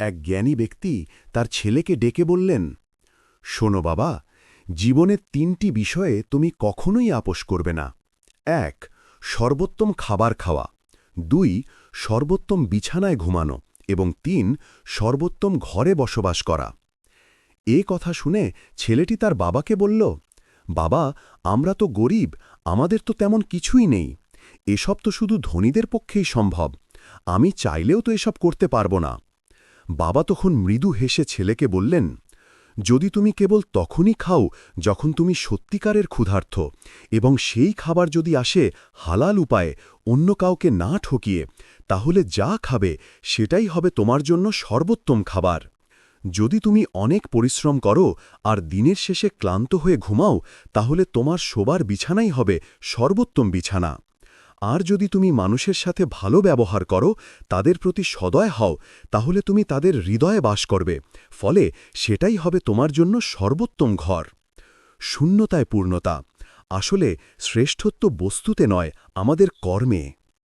এক জ্ঞানী ব্যক্তি তার ছেলেকে ডেকে বললেন, শোনো বাবা জীবনের তিনটি বিষয়ে তুমি কখনোই আপোষ করবে না। এক, সর্বোত্তম খাবার খাওয়া। দুই, সর্বোত্তম বিছানায় ঘুমানো। এবং তিন, সর্বোত্তম ঘরে বসবাস করা। এ কথা শুনে ছেলেটি তার বাবাকে বলল, বাবা, আমরা তো গরিব, আমাদের তো তেমন কিছুই নেই। এসব তো শুধু ধনীদের পক্ষেই সম্ভব। আমি চাইলেও তো এসব করতে পারব না। বাবা তখন মৃদু হেসে ছেলেকে বললেন, যদি তুমি কেবল তখনই খাও যখন তুমি সত্যিকারের ক্ষুধার্থ এবং সেই খাবার যদি আসে হালাল উপায়ে অন্য কাউকে না ঠকিয়ে, তাহলে যা খাবে সেটাই হবে তোমার জন্য সর্বোত্তম খাবার। যদি তুমি অনেক পরিশ্রম করো আর দিনের শেষে ক্লান্ত হয়ে ঘুমাও, তাহলে তোমার শোবার বিছানাই হবে সর্বোত্তম বিছানা। আর যদি তুমি মানুষের সাথে ভালো ব্যবহার করো, তাদের প্রতি সদয় হও, তাহলে তুমি তাদের হৃদয়ে বাস করবে। ফলে সেটাই হবে তোমার জন্য সর্বোত্তম ঘর। শূন্যতায় পূর্ণতা। আসলে শ্রেষ্ঠত্ব বস্তুতে নয়, আমাদের কর্মে।